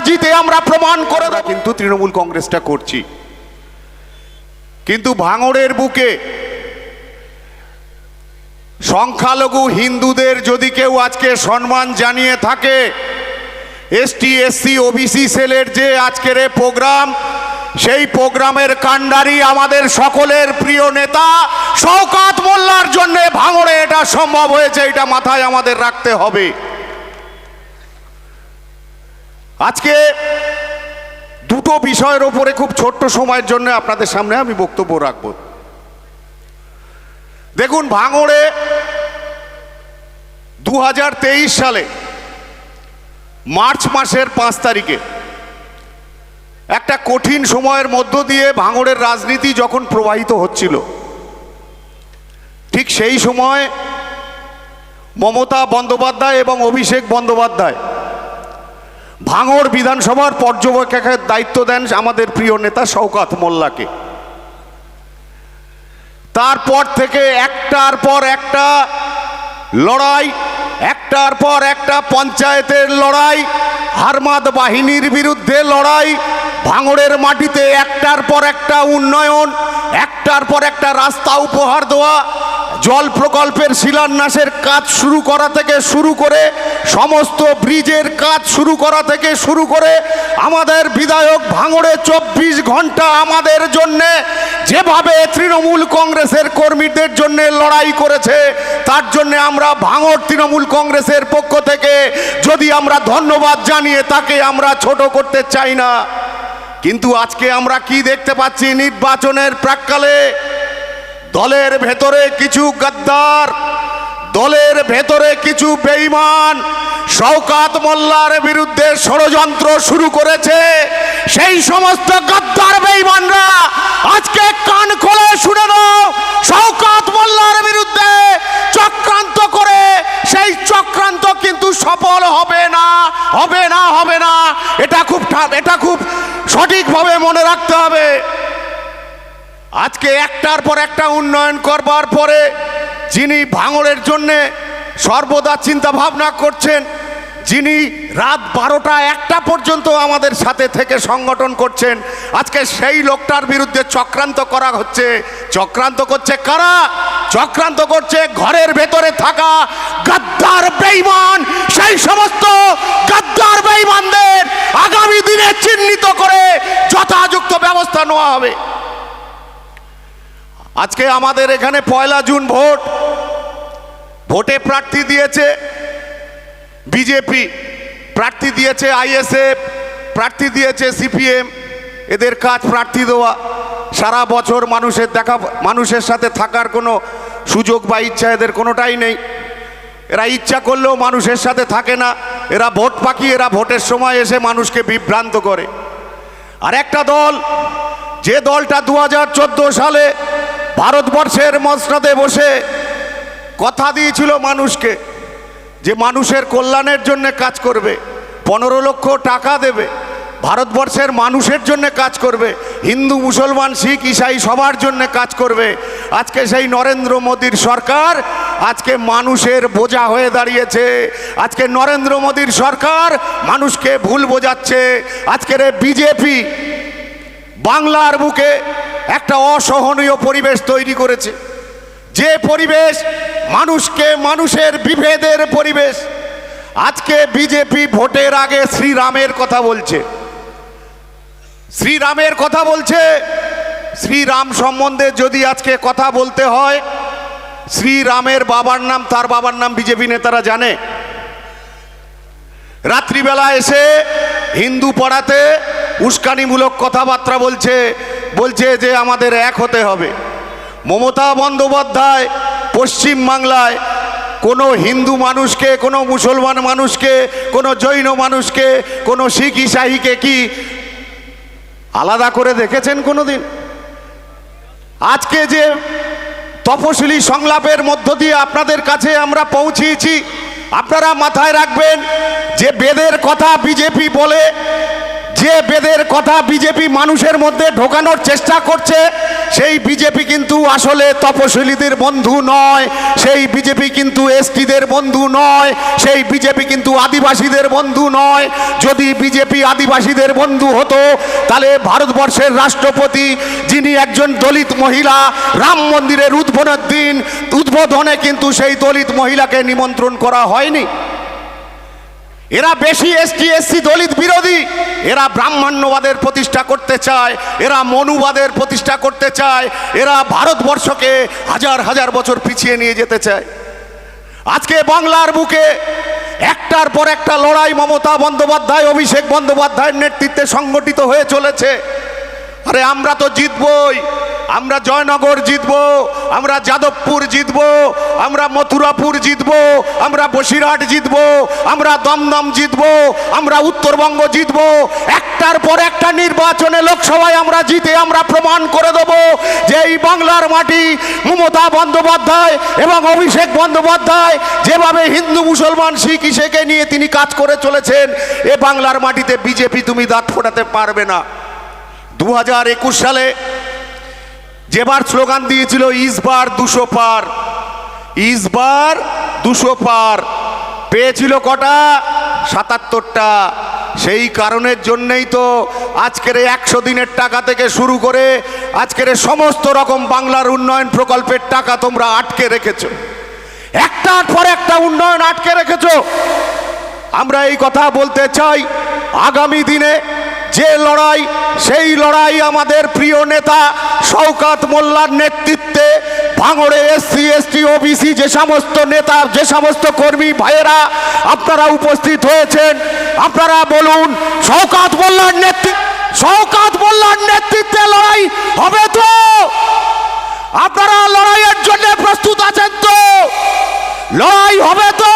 জিতে আমরা প্রমাণ করে দেব। কিন্তু তৃণমূল কংগ্রেসটা করছি। কিন্তু ভাঙড়ের বুকে সংখ্যালঘু হিন্দুদের যদি কেউ আজকে সম্মান জানিয়ে থাকে এসটি এসসি ওবিসি সেলের যে আজকের এ প্রোগ্রাম সেই প্রোগ্রামের কাণ্ডারি আমাদের সকলের প্রিয় নেতা শওকাত মোল্লার জন্য ভাঙড়ে এটা সম্ভব হয়েছে এটা মাথায় আমাদের রাখতে হবে। আজকে দুটো বিষয়ের ওপরে খুব ছোট্ট সময়ের জন্য আপনাদের সামনে আমি বক্তব্য রাখব। দেখুন, ভাঙড়ে দু হাজার তেইশ সালে মার্চ মাসের পাঁচ তারিখে একটা কঠিন সময়ের মধ্য দিয়ে ভাঙড়ের রাজনীতি যখন প্রবাহিত হচ্ছিল, ঠিক সেই সময় মমতা বন্দ্যোপাধ্যায় এবং অভিষেক বন্দ্যোপাধ্যায় ভাঙড় বিধানসভার পর্যবেক্ষকের দায়িত্ব দেন আমাদের প্রিয় নেতা শওকাত মোল্লাকে। তারপর থেকে একটার পর একটা লড়াই, একটার পর একটা পঞ্চায়েতের লড়াই, হারমাদ বাহিনীর বিরুদ্ধে লড়াই, ভাঙড়ের মাটিতে একটার পর একটা উন্নয়ন, একটার পর একটা রাস্তা উপহার দেওয়া, জল প্রকল্পের শিলান্যাসের কাজ শুরু করা থেকে শুরু করে সমস্ত ব্রিজের কাজ শুরু করা থেকে শুরু করে আমাদের বিধায়ক ভাঙড়ে চব্বিশ ঘণ্টা আমাদের জন্যে, যেভাবে তৃণমূল কংগ্রেসের কর্মীদের জন্য লড়াই করেছে, তার জন্য আমরা ভাঙড় তৃণমূল কংগ্রেসের পক্ষ থেকে যদি আমরা ধন্যবাদ জানিয়ে তাকে আমরা ছোট করতে চাই না। কিন্তু আজকে আমরা কি দেখতে পাচ্ছি নির্বাচনের প্রাককালে, দলের ভেতরে কিছু গাদ্দার দলের ভেতরে কিছু বেঈমান শওকাত মোল্লার বিরুদ্ধে ষড়যন্ত্র শুরু করেছে। সেই সমস্ত গাদ্দার বেঈমানরা আজকে কান খোলে শুনে নাও, শওকাত মোল্লার বিরুদ্ধে চক্রান্ত করে, সেই চক্রান্ত কিন্তু সফল হবে না হবে না হবে না। এটা খুব এটা খুব সঠিকভাবে মনে রাখতে হবে। আজকে একটার পর একটা উন্নয়ন করবার পরে যিনি ভাঙড়ের জন্যে সর্বদা চিন্তা ভাবনা করছেন, যিনি রাত বারোটা একটা পর্যন্ত আমাদের সাথে থেকে সংগঠন করছেন, আজকে সেই লোকটার বিরুদ্ধে চক্রান্ত করা হচ্ছে। চক্রান্ত করছে কারা? চক্রান্ত করছে ঘরের ভেতরে থাকা গাদ্দার বেইমান। সেই সমস্ত গাদ্দার বেইমানদের আগামী দিনে চিহ্নিত করে যথাযুক্ত ব্যবস্থা নেওয়া হবে। আজকে আমাদের এখানে পয়লা জুন ভোট। ভোটে প্রার্থী দিয়েছে বিজেপি, প্রার্থী দিয়েছে আইএসএফ, প্রার্থী দিয়েছে সিপিএম। এদের কাজ প্রার্থী দেওয়া। সারা বছর মানুষের দেখা, মানুষের সাথে থাকার কোনো সুযোগ বা ইচ্ছা এদের কোনোটাই নেই। এরা ইচ্ছা করলেও মানুষের সাথে থাকে না। এরা ভোট পাখি, এরা ভোটের সময় এসে মানুষকে বিভ্রান্ত করে। আর একটা দল, যে দলটা দু হাজার চোদ্দ সালে ভারতবর্ষের মসনাদে বসে কথা দিয়েছিল মানুষকে যে মানুষের কল্যাণের জন্য কাজ করবে, পনেরো লক্ষ টাকা দেবে, ভারতবর্ষের মানুষের জন্য কাজ করবে, হিন্দু, মুসলমান, শিখ, ইসাই সবার জন্য কাজ করবে। আজকে সেই নরেন্দ্র মোদীর সরকার, আজকে মানুষের বোঝা হয়ে দাঁড়িয়েছে। আজকে নরেন্দ্র মোদীর সরকার মানুষকে ভুল বোঝাচ্ছে। আজকের বিজেপি বাংলার বুকে একটা অসহনীয় পরিবেশ তৈরি করেছে। যে পরিবেশ মানুষকে মানুষের বিভেদের পরিবেশ। আজকে বিজেপি ভোটের আগে শ্রীরামের কথা বলছে। শ্রীরামের কথা বলছে, শ্রীরাম সম্বন্ধে যদি আজকে কথা বলতে হয়, শ্রীরামের বাবার নাম, তার বাবার নাম বিজেপি নেতারা জানে। রাত্রিবেলা এসে হিন্দু পাড়াতে উস্কানিমূলক কথাবার্তা বলছে বলছে যে আমাদের এক হতে হবে। মমতা বন্দ্যোপাধ্যায় পশ্চিম বাংলায় কোনো হিন্দু মানুষকে, কোনো মুসলমান মানুষকে, কোনো জৈন মানুষকে, কোনো শিখ ইসাহিকে কি আলাদা করে দেখেছেন কোনো দিন আজকে যে তপশিলি সংলাপের মধ্য দিয়ে আপনাদের কাছে আমরা পৌঁছিয়েছি, আপনারা মাথায় রাখবেন যে বেদের কথা বিজেপি বলে যে বেদের কথা বিজেপি মানুষের মধ্যে ঢোকানোর চেষ্টা করছে, সেই বিজেপি কিন্তু আসলে তপশিলীদের বন্ধু নয়, সেই বিজেপি কিন্তু এসটিদের বন্ধু নয়, সেই বিজেপি কিন্তু আদিবাসীদের বন্ধু নয়। যদি বিজেপি আদিবাসীদের বন্ধু হতো, তাহলে ভারতবর্ষের রাষ্ট্রপতি যিনি একজন দলিত মহিলা, রাম মন্দিরের উদ্বোধনের দিন, উদ্বোধনে কিন্তু সেই দলিত মহিলাকে নিমন্ত্রণ করা হয়নি। এরা বেশি এসটি, এসসি দলিত বিরোধী। এরা ব্রাহ্মণ্যবাদের প্রতিষ্ঠা করতে চায়, এরা মনুবাদের প্রতিষ্ঠা করতে চায়, এরা ভারতবর্ষকে হাজার হাজার বছর পিছিয়ে নিয়ে যেতে চায়। আজকে বাংলার বুকে একটার পর একটা লড়াই মমতা বন্দ্যোপাধ্যায়, অভিষেক বন্দ্যোপাধ্যায়ের নেতৃত্বে সংগঠিত হয়ে চলেছে। আরে আমরা তো জিতবই। আমরা জয়নগর জিতব, আমরা যাদবপুর জিতব, আমরা মথুরাপুর জিতব, আমরা বসিরহাট জিতব, আমরা দমদম জিতব, আমরা উত্তরবঙ্গ জিতব। একটার পর একটা নির্বাচনে লোকসভায় আমরা জিতে আমরা প্রমাণ করে দেব যে এই বাংলার মাটি মমতা বন্দ্যোপাধ্যায় এবং অভিষেক বন্দ্যোপাধ্যায় যেভাবে হিন্দু, মুসলমান, শিখ, ইসেকে নিয়ে তিনি কাজ করে চলেছেন, এ বাংলার মাটিতে বিজেপি তুমি দাঁত ফোটাতে পারবে না। দু হাজার একুশ সালে যেবার স্লোগান দিয়েছিল, ইসবার দুশো পার। ইসবার দুশো পার। পেয়েছিল কটা? সাতাত্তরটা। সেই কারণের জন্যেই তো আজকের একশো দিনের টাকা থেকে শুরু করে আজকের সমস্ত রকম বাংলার উন্নয়ন প্রকল্পের টাকা তোমরা আটকে রেখেছো। একটার পর একটা উন্নয়ন আটকে রেখেছো। আমরা এই কথা বলতে চাই, আগামী দিনে যে লড়াই, সেই লড়াই আমাদের প্রিয় নেতা শওকাত মোল্লার নেতৃত্বে ভাঙড়ে এসসি, এসটি, ওবিসি যে সমস্ত নেতা, যে সমস্ত কর্মী ভাইয়েরা আপনারা উপস্থিত হয়েছেন, আপনারা বলুন, শওকাত মোল্লার নেতৃত্ব শওকাত মোল্লার নেতৃত্বে লড়াই হবে তো? আপনারা লড়াইয়ের জন্য প্রস্তুত আছেন তো? লড়াই হবে তো?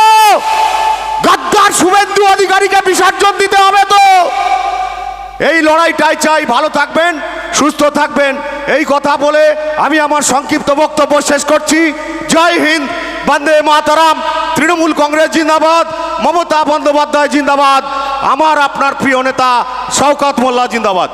গদ্দার শুভেন্দু অধিকারীকে বিসর্জন দিতে হবে তো? এই লড়াইটাই চাই। ভালো থাকবেন, সুস্থ থাকবেন। এই কথা বলে আমি আমার সংক্ষিপ্ত বক্তব্য শেষ করছি। জয় হিন্দ, বন্দে মাতারাম। তৃণমূল কংগ্রেস জিন্দাবাদ, মমতা বন্দ্যোপাধ্যায় জিন্দাবাদ। আমার আপনার প্রিয় নেতা শওকত মোল্লা জিন্দাবাদ।